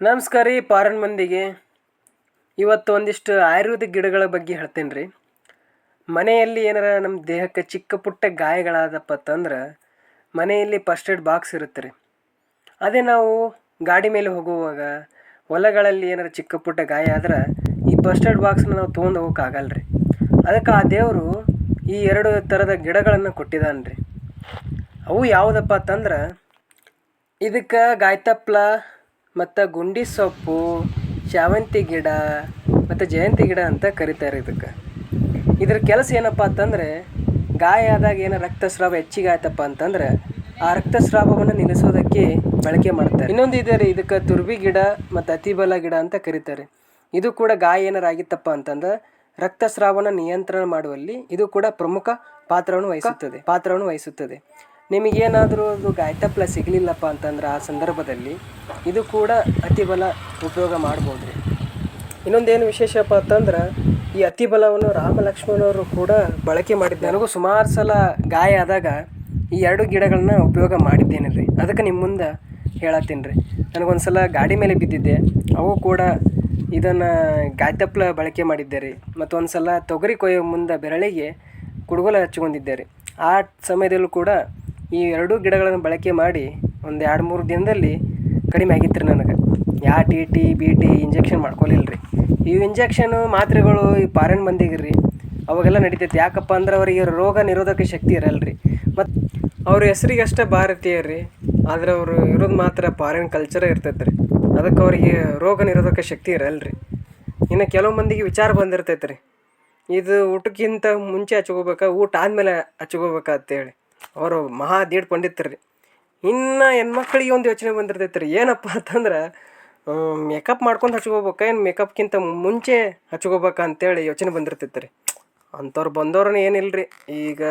ನಮಸ್ಕಾರ ರೀ ಪಾರನ್ ಮಂದಿಗೆ. ಇವತ್ತು ಒಂದಿಷ್ಟು ಆಯುರ್ವೇದಿಕ್ ಗಿಡಗಳ ಬಗ್ಗೆ ಹೇಳ್ತೇನೆ ರೀ ಮನೆಯಲ್ಲಿ ಏನಾರ ನಮ್ಮ ದೇಹಕ್ಕೆ ಚಿಕ್ಕ ಪುಟ್ಟ ಗಾಯಗಳಾದಪ್ಪ ಅಂತಂದ್ರೆ ಮನೆಯಲ್ಲಿ ಫಸ್ಟ್ ಏಡ್ ಬಾಕ್ಸ್ ಇರುತ್ತೆ ರೀ ಅದೇ ನಾವು ಗಾಡಿ ಮೇಲೆ ಹೋಗುವಾಗ ಹೊಲಗಳಲ್ಲಿ ಏನಾರ ಚಿಕ್ಕ ಪುಟ್ಟ ಗಾಯ ಆದ್ರೆ ಈ ಫಸ್ಟ್ ಏಡ್ ಬಾಕ್ಸ್ನ ನಾವು ತೊಗೊಂಡು ಹೋಗೋಕ್ಕಾಗಲ್ಲ ರೀ ಅದಕ್ಕೆ ಆ ದೇವರು ಈ ಎರಡು ಥರದ ಗಿಡಗಳನ್ನು ಕೊಟ್ಟಿದ್ದಾನೆ ರೀ ಅವು ಯಾವುದಪ್ಪ ಅಂತಂದ್ರೆ ಇದಕ್ಕೆ ಗಾಯ್ತಪ್ಲ ಮತ್ತು ಗುಂಡಿ ಸೊಪ್ಪು ಶಾವಂತಿ ಗಿಡ ಮತ್ತು ಜಯಂತಿ ಗಿಡ ಅಂತ ಕರಿತಾರೆ ಇದಕ್ಕೆ. ಇದ್ರ ಕೆಲಸ ಏನಪ್ಪ ಅಂತಂದರೆ, ಗಾಯ ಆದಾಗ ಏನೋ ರಕ್ತಸ್ರಾವ ಹೆಚ್ಚಿಗೆ ಆಯ್ತಪ್ಪ ಅಂತಂದ್ರೆ, ಆ ರಕ್ತಸ್ರಾವವನ್ನು ನಿಲ್ಲಿಸೋದಕ್ಕೆ ಬಳಕೆ ಮಾಡ್ತಾರೆ. ಇನ್ನೊಂದು ಇದೆ ರೀ, ಇದಕ್ಕೆ ತುರ್ಬಿ ಗಿಡ ಮತ್ತು ಅತಿಬಲ ಗಿಡ ಅಂತ ಕರೀತಾರೆ. ಇದು ಕೂಡ ಗಾಯ ಏನಾರು ಆಗಿತ್ತಪ್ಪ ಅಂತಂದ್ರೆ ರಕ್ತಸ್ರಾವನ ನಿಯಂತ್ರಣ ಮಾಡುವಲ್ಲಿ ಇದು ಕೂಡ ಪ್ರಮುಖ ಪಾತ್ರವನ್ನು ವಹಿಸುತ್ತದೆ. ಪಾತ್ರವನ್ನು ವಹಿಸುತ್ತದೆ. ನಿಮಗೇನಾದರೂ ಅದು ಗಾಯತಪ್ಲ ಸಿಗಲಿಲ್ಲಪ್ಪ ಅಂತಂದ್ರೆ ಆ ಸಂದರ್ಭದಲ್ಲಿ ಇದು ಕೂಡ ಅತಿಬಲ ಉಪಯೋಗ ಮಾಡ್ಬೋದು ರೀ ಇನ್ನೊಂದೇನು ವಿಶೇಷಪ್ಪ ಅಂತಂದ್ರೆ ಈ ಅತಿಬಲವನ್ನು ರಾಮ ಲಕ್ಷ್ಮಣವರು ಕೂಡ ಬಳಕೆ ಮಾಡಿದ್ದೆ ನನಗೂ ಸುಮಾರು ಸಲ ಗಾಯ ಆದಾಗ ಈ ಎರಡು ಗಿಡಗಳನ್ನ ಉಪಯೋಗ ಮಾಡಿದ್ದೇನೆ ರೀ ಅದಕ್ಕೆ ನಿಮ್ಮ ಮುಂದೆ ಹೇಳತ್ತೀನಿ ರೀ ನನಗೊಂದು ಸಲ ಗಾಡಿ ಮೇಲೆ ಬಿದ್ದಿದ್ದೆ. ಅವು ಕೂಡ ಇದನ್ನು ಗಾಯತಪ್ಲ ಬಳಕೆ ಮಾಡಿದ್ದೆ ರೀ ಮತ್ತೊಂದು ಸಲ ತೊಗರಿ ಕೊಯ್ಯೋ ಮುಂದೆ ಬೆರಳಿಗೆ ಕುಡುಗೋಲ ಹಚ್ಕೊಂಡಿದ್ದೆ ರೀ ಆ ಸಮಯದಲ್ಲೂ ಕೂಡ ಈ ಎರಡೂ ಗಿಡಗಳನ್ನು ಬಳಕೆ ಮಾಡಿ ಒಂದು ಎರಡು ಮೂರು ದಿನದಲ್ಲಿ ಕಡಿಮೆ ಆಗಿತ್ತು ರೀ ನನಗೆ. ಯಾ T T B T injection ಮಾಡ್ಕೊಲಿಲ್ಲ ರೀ ಈ ಇಂಜೆಕ್ಷನು ಮಾತ್ರೆಗಳು ಈ ಪಾರನ್ ಮಂದಿಗೆ ರೀ ಅವಾಗೆಲ್ಲ ನಡಿತೈತಿ. ಯಾಕಪ್ಪ ಅಂದ್ರೆ ಅವರಿಗೆ ರೋಗ ನಿರೋಧಕ ಶಕ್ತಿ ಇರಲ್ಲ ರೀ ಮತ್ತು ಅವ್ರ ಹೆಸ್ರಿಗೆ ಅಷ್ಟೇ ಭಾರತೀಯ ರೀ ಆದರೆ ಅವರು ಇರೋದು ಮಾತ್ರ ಫಾರಿನ್ ಕಲ್ಚರೇ ಇರ್ತೈತೆ ರೀ ಅದಕ್ಕೆ ಅವರಿಗೆ ರೋಗ ನಿರೋಧಕ ಶಕ್ತಿ ಇರಲ್ಲ ರೀ ಇನ್ನು ಕೆಲವು ಮಂದಿಗೆ ವಿಚಾರ ಬಂದಿರ್ತೈತೆ ರೀ ಇದು ಊಟಕ್ಕಿಂತ ಮುಂಚೆ ಹಚ್ಕೋಬೇಕಾ? ಊಟ ಆದಮೇಲೆ ಹಚ್ಕೋಬೇಕಾ ಅಂತೇಳಿ. ಅವರು ಮಹಾ ದೇಡ್ ಪಂಡಿತ್ರು ರೀ. ಇನ್ನು ಹೆಣ್ಮಕ್ಳಿಗೆ ಒಂದು ಯೋಚನೆ ಬಂದಿರ್ತೈತೆ ರೀ ಏನಪ್ಪ ಅಂತಂದ್ರೆ ಮೇಕಪ್ ಮಾಡ್ಕೊಂಡು ಹಚ್ಕೋಬೇಕಾ, ಏನು ಮೇಕಪ್ಗಿಂತ ಮುಂಚೆ ಹಚ್ಕೋಬೇಕಾ ಅಂತೇಳಿ ಯೋಚನೆ ಬಂದಿರ್ತೈತೆ ರೀ ಅಂಥವ್ರು ಬಂದವ್ರನ್ನ ಏನಿಲ್ಲ ರೀ ಈಗ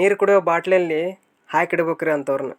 ನೀರು ಕುಡಿಯೋ ಬಾಟ್ಲಲ್ಲಿ ಹಾಕಿಡ್ಬೇಕು ರೀ ಅಂಥವ್ರನ್ನ.